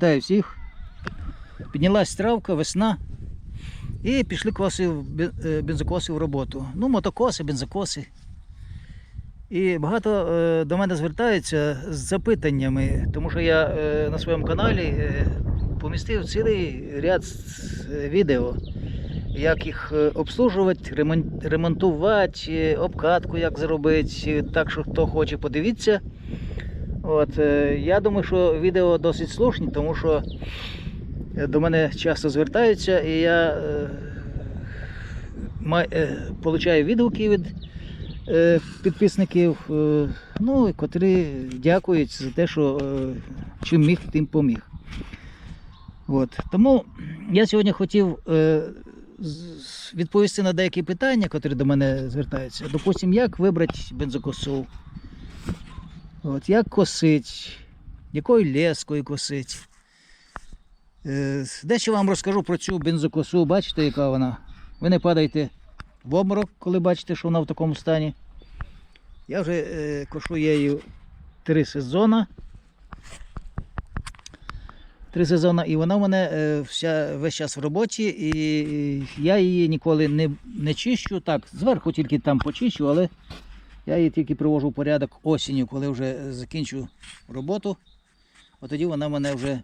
Вітаю всіх. Піднялась травка, весна. І пішли коси, е, бензокоси в роботу. Ну, мотокоси, бензокоси. І багато е, до мене звертаються з запитаннями, тому що я е, на своєму каналі е, помістив цілий ряд е, відео, як їх е, обслужувати, ремон- ремонтувати, обкатку як зробити. Так що хто хоче, подивіться. От, е, я думаю, що відео досить слушні, тому що до мене часто звертаються, і я е, май, е, получаю відгуки від е, підписників, е, ну, котрі дякують за те, що е, чим міг, тим поміг. От. Тому я сьогодні хотів е, відповісти на деякі питання, котрі до мене звертаються. Допустим, як вибрати бензокосу? От, як косить, якою лескою косить. Е, дещо вам розкажу про цю бензокосу. Бачите, яка вона? Ви не падаєте в обморок, коли бачите, що вона в такому стані. Я вже е, кошу її три сезони. Три сезони, і вона в мене е, вся, весь час в роботі, і я її ніколи не, не чищу. Так, зверху тільки там почищу, але я її тільки привожу в порядок осінню, коли вже закінчу роботу. От тоді вона мене вже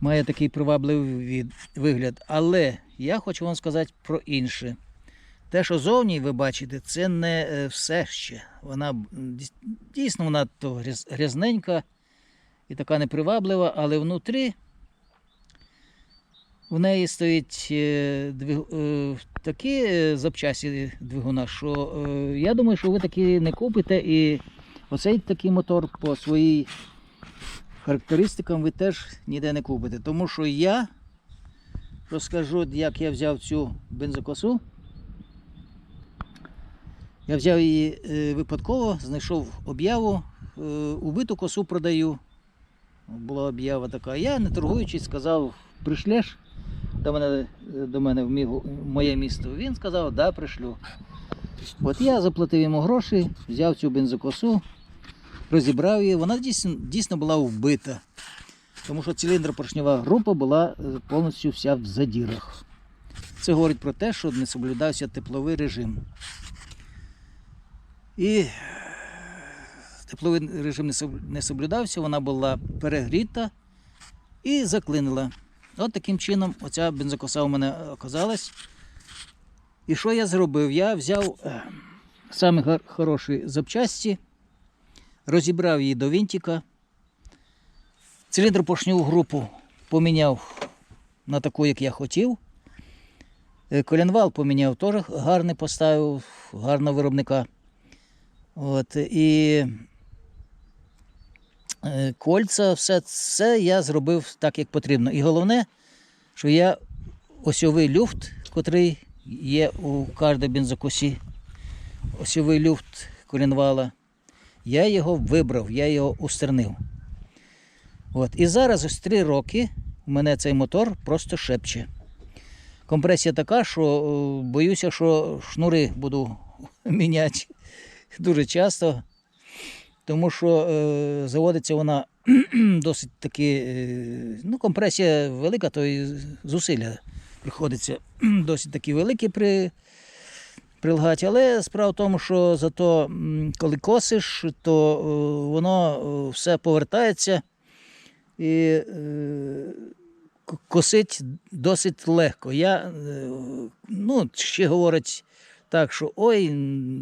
має такий привабливий вигляд. Але я хочу вам сказати про інше. Те, що зовні ви бачите, це не е, все ще. Вона дійсно вона то грязненька і така неприваблива, але внутрі в неї стоїть е, е, такі е, запчасті двигуна, що я думаю, що ви такі не купите. І оцей такий мотор по своїй характеристикам ви теж ніде не купите. Тому що я розкажу, як я взяв цю бензокосу. Я взяв її випадково, знайшов об'яву, убиту косу продаю. Була об'ява така. Я, не торгуючись, сказав, пришлеш до мене, до мене в, мій, в моє місто. Він сказав, да, пришлю. От я заплатив йому гроші, взяв цю бензокосу, розібрав її. Вона дійсно, дійсно була вбита. Тому що циліндр-поршнева група була е, повністю вся в задірах. Це говорить про те, що не соблюдався тепловий режим. І тепловий режим не соблюдався, вона була перегріта і заклинила. От таким чином оця бензокоса у мене оказалась. І що я зробив? Я взяв е, гар- хороші запчасті, розібрав її до винтика, циліндр поршневу групу поміняв на таку, як я хотів. Е, Колінвал поміняв теж гарний поставив, гарного виробника. От, і е, кольця, все це я зробив так, як потрібно. І головне, що я осьовий люфт, котрий є у кожній бензокосі, осьовий люфт колінвала, я його вибрав, я його устернив. От. І зараз ось три роки у мене цей мотор просто шепче. Компресія така, що е, боюся, що шнури буду міняти дуже часто, тому що е, заводиться вона досить таки, е, ну, компресія велика, то і зусилля приходиться досить таки великі при, прилагати. Але справа в тому, що зато коли косиш, то е, воно е, все повертається і е, косить досить легко. Я, е, ну, ще говорять так, що ой,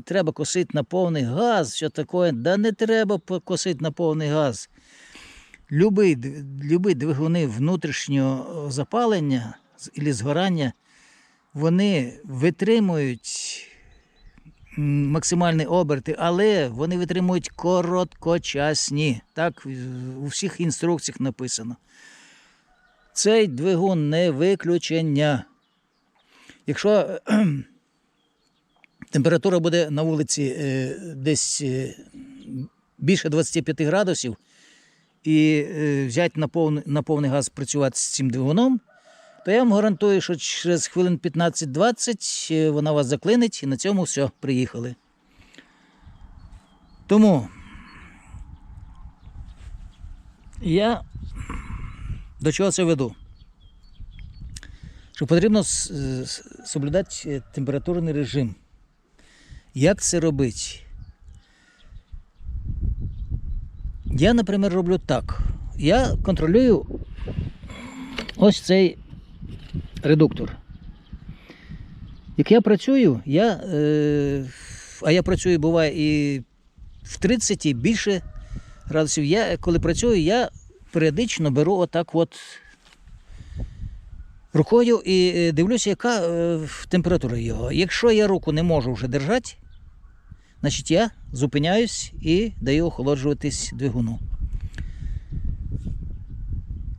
треба косити на повний газ, що таке. Да не треба косити на повний газ. Любий, д- любі двигуни внутрішнього запалення ілі згорання, вони витримують максимальні оберти, але вони витримують короткочасні. Так у всіх інструкціях написано. Цей двигун не виключення. Якщо температура буде на вулиці е, десь е, більше 25 градусів, і е, взяти на повний, на повний газ працювати з цим двигуном, то я вам гарантую, що через хвилин 15-20 е, вона вас заклинить і на цьому все, приїхали. Тому я До чого це веду? Що потрібно соблюдати температурний режим. Як це робити? Я, наприклад, роблю так. Я контролюю ось цей редуктор. Як я працюю, я, е, а я працюю буває і в 30 і більше градусів. Я, коли працюю, я періодично беру отак от рукою і е, дивлюся, яка е, температура його. Якщо я руку не можу вже держати, значить я зупиняюсь і даю охолоджуватись двигуну.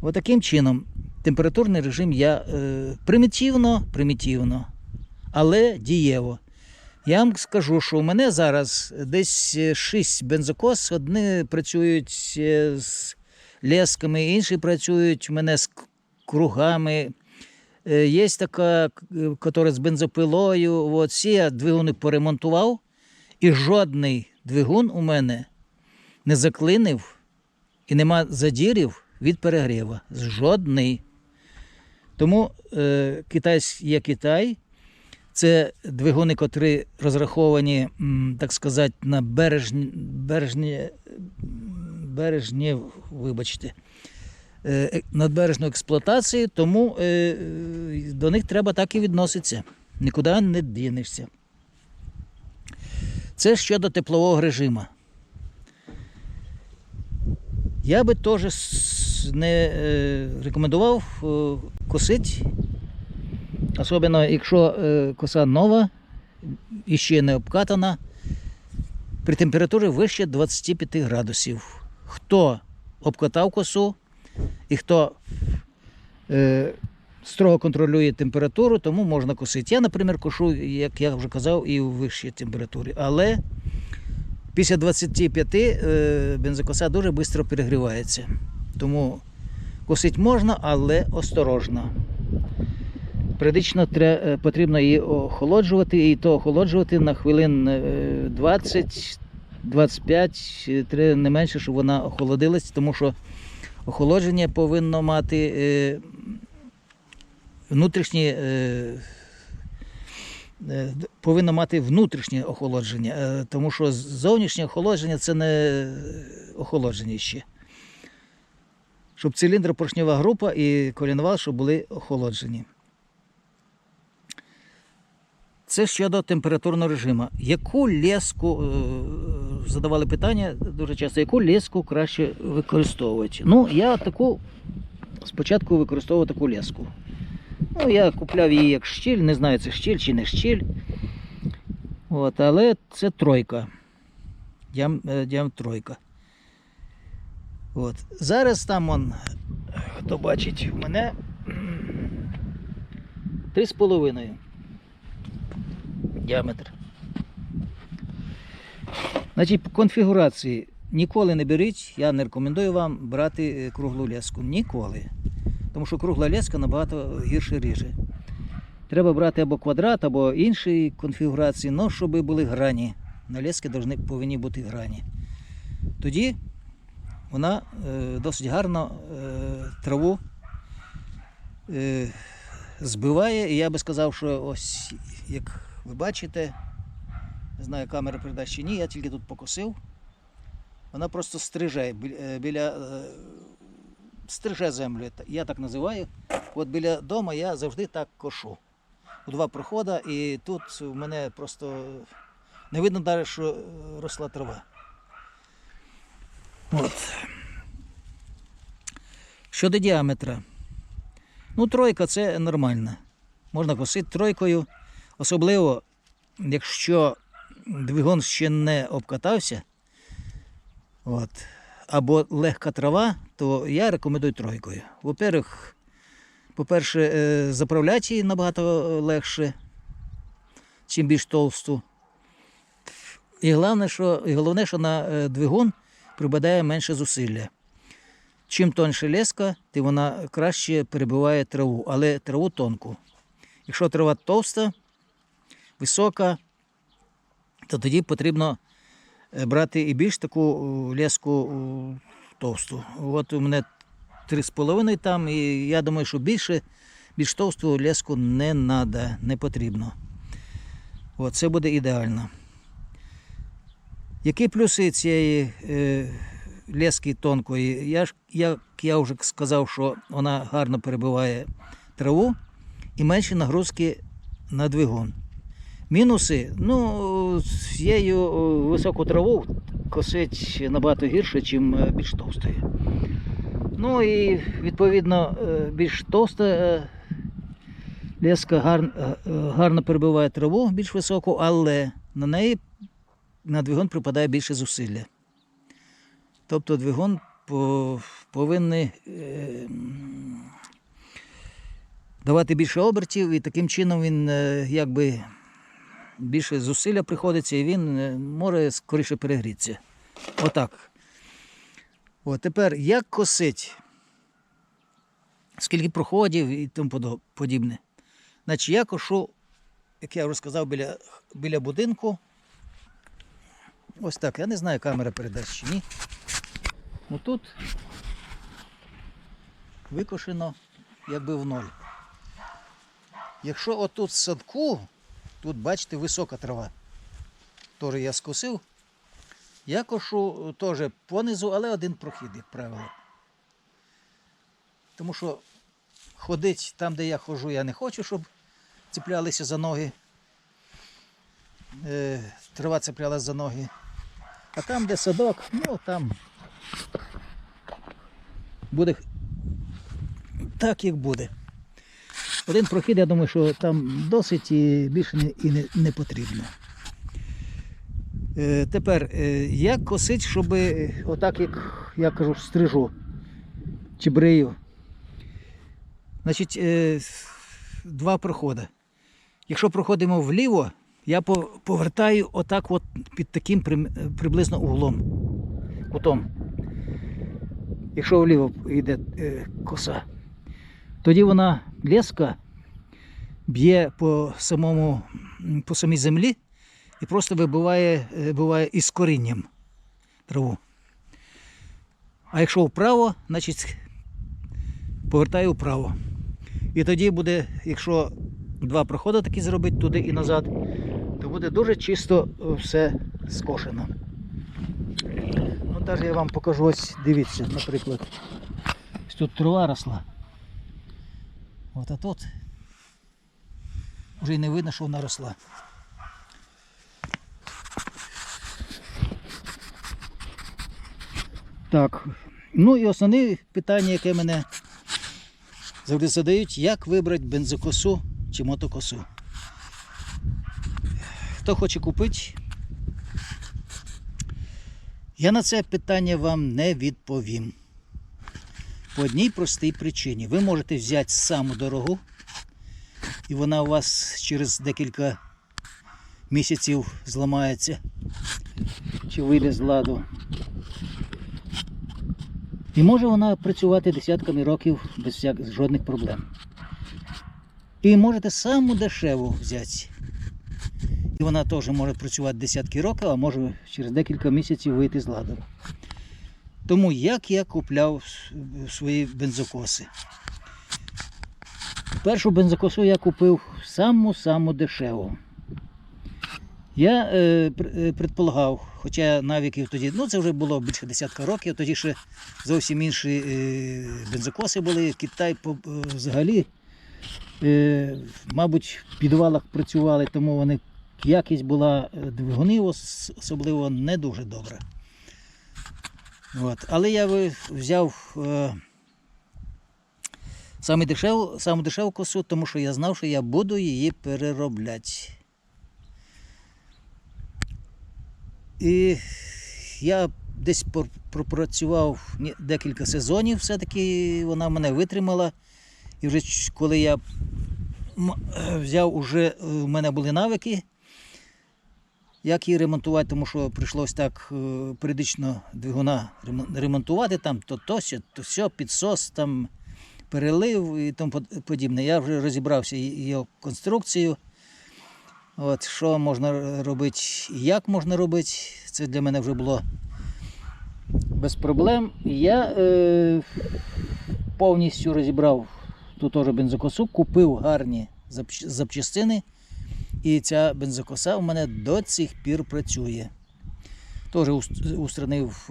Отаким чином температурний режим я е, примітивно, примітивно, але дієво. Я вам скажу, що у мене зараз десь 6 бензокос, одні працюють е, з лесками, інші працюють у мене з кругами. Е, Є така, яка з бензопилою. От, всі я двигуни поремонтував, і жодний двигун у мене не заклинив і нема задірів від перегріву. Жодний. Тому е, Китай є Китай. Це двигуни, котрі розраховані, так сказати, на бережні, бережні, бережні вибачте, е, е, надбережну експлуатацію, тому е, до них треба так і відноситися. Нікуди не дінешся. Це щодо теплового режиму. Я би теж не е, рекомендував е, косити, особливо якщо е, коса нова і ще не обкатана, при температурі вище 25 градусів. Хто обкатав косу і хто строго контролює температуру, тому можна косити. Я, наприклад, кошу, як я вже казав, і у вищій температурі. Але після 25 е, бензокоса дуже швидко перегрівається. Тому косити можна, але осторожно. Періодично е, потрібно її охолоджувати, і то охолоджувати на хвилин е, 20-25, е, не менше, щоб вона охолодилась, тому що охолодження повинно мати внутрішнє. е, е, Повинно мати внутрішнє охолодження, е, тому що зовнішнє охолодження це не охолодження ще. Щоб циліндр поршнева група і колінвал, щоб були охолоджені. Це щодо температурного режиму. Яку леску, задавали питання дуже часто, яку леску краще використовувати? Ну, я таку спочатку використовував таку леску. Ну, я купляв її як щіль, не знаю, це щіль чи не щіль. От, але це тройка. Дям, е, дям тройка. От. Зараз там он, хто бачить, у мене 3,5 діаметр. Значить, по конфігурації ніколи не беріть, я не рекомендую вам брати е, круглу леску. Ніколи. Тому що кругла леска набагато гірше ріже. Треба брати або квадрат, або інші конфігурації, але щоб були грані. На лески повинні, бути грані. Тоді вона е, досить гарно е, траву е, збиває. І я би сказав, що ось як ви бачите, не знаю, камера передасть чи ні, я тільки тут покосив. Вона просто стриже бі- е, біля. Стриже землю, я так називаю. От біля дому я завжди так кошу. У два проходи, і тут у мене просто не видно навіть, що е, росла трава. От. Щодо діаметра. Ну, тройка це нормально. Можна косити тройкою. Особливо, якщо двигун ще не обкатався, от, або легка трава, то я рекомендую тройкою. Во-первых, по-перше, е, заправляти її набагато легше, чим більш товсту. І головне, що, і головне, що на е, двигун припадає менше зусилля. Чим тоньше леска, тим вона краще перебиває траву, але траву тонку. Якщо трава товста, висока, то тоді потрібно е, брати і більш таку леску товсту. От у мене 3,5 там, і я думаю, що більше, більш товстого леску не треба, не потрібно. От, це буде ідеально. Які плюси цієї е, лески тонкої? Я як я вже сказав, що вона гарно перебиває траву і менше нагрузки на двигун. Мінуси, ну, цією високу траву косить набагато гірше, ніж більш товстою. Ну і відповідно е, більш товста е, леска гар, е, е, гарно перебиває траву більш високу, але на неї на двигун припадає більше зусилля. Тобто двигун повинен е, давати більше обертів, і таким чином він е, якби більше зусилля приходиться, і він е, може скоріше перегрітися. Отак. От тепер як косить? Скільки проходів і тому подібне. Значить, я кошу, як я вже сказав, біля, біля будинку. Ось так. Я не знаю, камера передасть чи ні. Отут викошено якби в ноль. Якщо отут в садку, тут бачите висока трава. Теж я скосив. Я кошу е, теж понизу, але один прохід, як правило. Тому що ходить там, де я ходжу, я не хочу, щоб цеплялися за ноги. Е, трава цеплялася за ноги. А там, де садок, ну там буде так, як буде. Один прохід, я думаю, що там досить і більше не, і не, не потрібно. Е, тепер, е, як косить, щоб е, отак, як я кажу, стрижу чи брию. Значить, е, два проходи. Якщо проходимо вліво, я по- повертаю отак от під таким е, приблизно углом, кутом. Якщо вліво йде е, коса, тоді вона леска б'є по самому по самій землі і просто вибиває, е, вибиває із корінням траву. А якщо вправо, значить повертаю вправо. І тоді буде, якщо два проходи такі зробити туди і назад, то буде дуже чисто е, все скошено. Ну, навіть я вам покажу, ось дивіться, наприклад. Ось тут трава росла. От а тут вже й не видно, що вона росла. Так. Ну і основне питання, яке мене завжди задають, як вибрати бензокосу чи мотокосу. Хто хоче купити, я на це питання вам не відповім. По одній простій причині. Ви можете взяти саму дорогу, і вона у вас через декілька місяців зламається чи вийде з ладу. І може вона працювати десятками років без всяк... жодних проблем. І можете саму дешеву взяти. І вона теж може працювати десятки років, а може через декілька місяців вийти з ладу. Тому як я купляв свої бензокоси? Першу бензокосу я купив саму-саму дешеву. Я е, е, предполагав, хоча навіків тоді, ну це вже було більше десятка років, тоді ще зовсім інші е, бензокоси були. Китай по- е, взагалі, е, мабуть, в підвалах працювали, тому вони якість була е, двигунів особливо не дуже добра. От. Але я взяв е, саме дешеву, саму дешеву косу, тому що я знав, що я буду її переробляти. І я десь пропрацював декілька сезонів, все-таки вона мене витримала. І вже коли я е, взяв, уже е, в мене були навики, як її ремонтувати, тому що прийшлось так е, періодично двигуна ремонтувати, там то то, то сьо, підсос, там перелив і тому подібне. Я вже розібрався його конструкцію. От, що можна робити і як можна робити, це для мене вже було без проблем. Я е, повністю розібрав ту теж бензокосу, купив гарні запч- запчастини. І ця бензокоса у мене до цих пір працює. Теж ус- устранив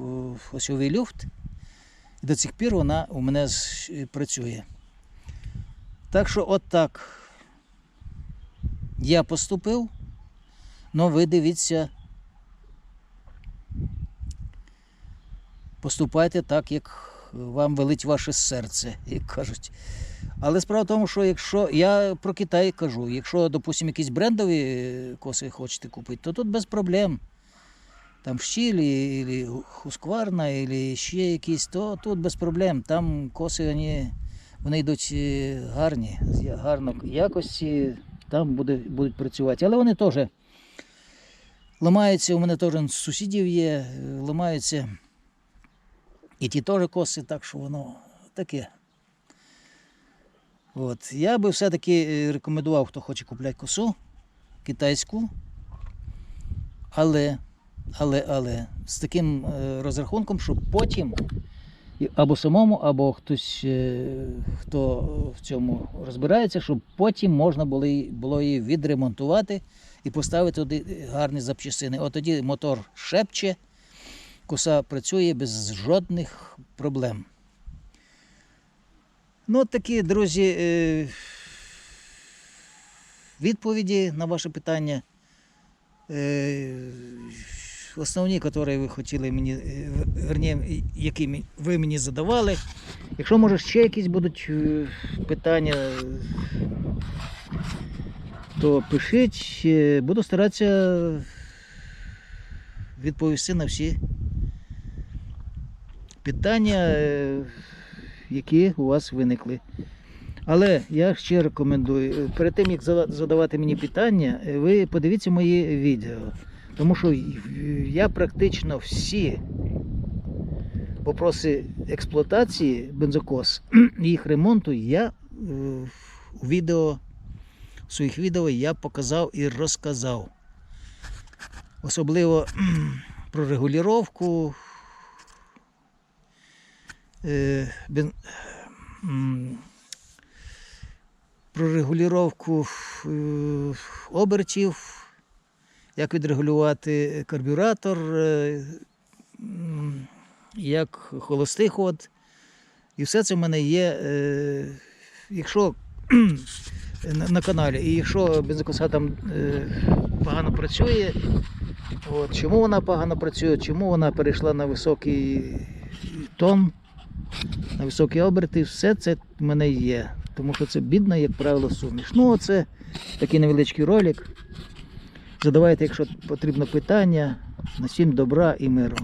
осьовий люфт. І до цих пір вона у мене е, працює. Так що от я поступив. Ну ви дивіться. Поступайте так, як вам велить ваше серце, як кажуть. Але справа в тому, що якщо я про Китай кажу, якщо, допустимо, якісь брендові коси хочете купити, то тут без проблем. Там щілі, і хускварна, і ще якісь, то тут без проблем. Там коси вони, вони йдуть е, гарні, гарно якості, там буде, будуть працювати. Але вони теж ламаються, у мене теж сусідів є, е, ламаються. І ті теж коси, так що воно таке. От. Я би все-таки е, рекомендував, хто хоче купляти косу китайську, але, але, але з таким е, розрахунком, щоб потім або самому, або хтось, е, хто в цьому розбирається, щоб потім можна було, її- відремонтувати і поставити туди гарні запчастини. От тоді мотор шепче, коса працює без жодних проблем. Ну, такі, друзі, е, відповіді на ваше питання. Е, Основні, які ви хотіли мені, е, верні, які ви мені задавали. Якщо може ще якісь будуть питання, то пишіть. Буду старатися відповісти на всі питання, е, які у вас виникли. Але я ще рекомендую, е, перед тим як задавати мені питання, е, ви подивіться мої відео. Тому що я практично всі вопроси експлуатації бензокос їх ремонту я у відео, в своїх відео я показав і розказав. Особливо про м, про регулювання е, обертів, як відрегулювати карбюратор, е, як холостий ход. І все це в мене є. е, Якщо на, на каналі, і якщо бензокоса там е, погано працює, от, чому вона погано працює, чому вона перейшла на високий тон, на високі оберти, все це в мене є. Тому що це бідна, як правило, суміш. Ну, оце такий невеличкий ролик. Задавайте, якщо потрібно питання. На всім добра і миру.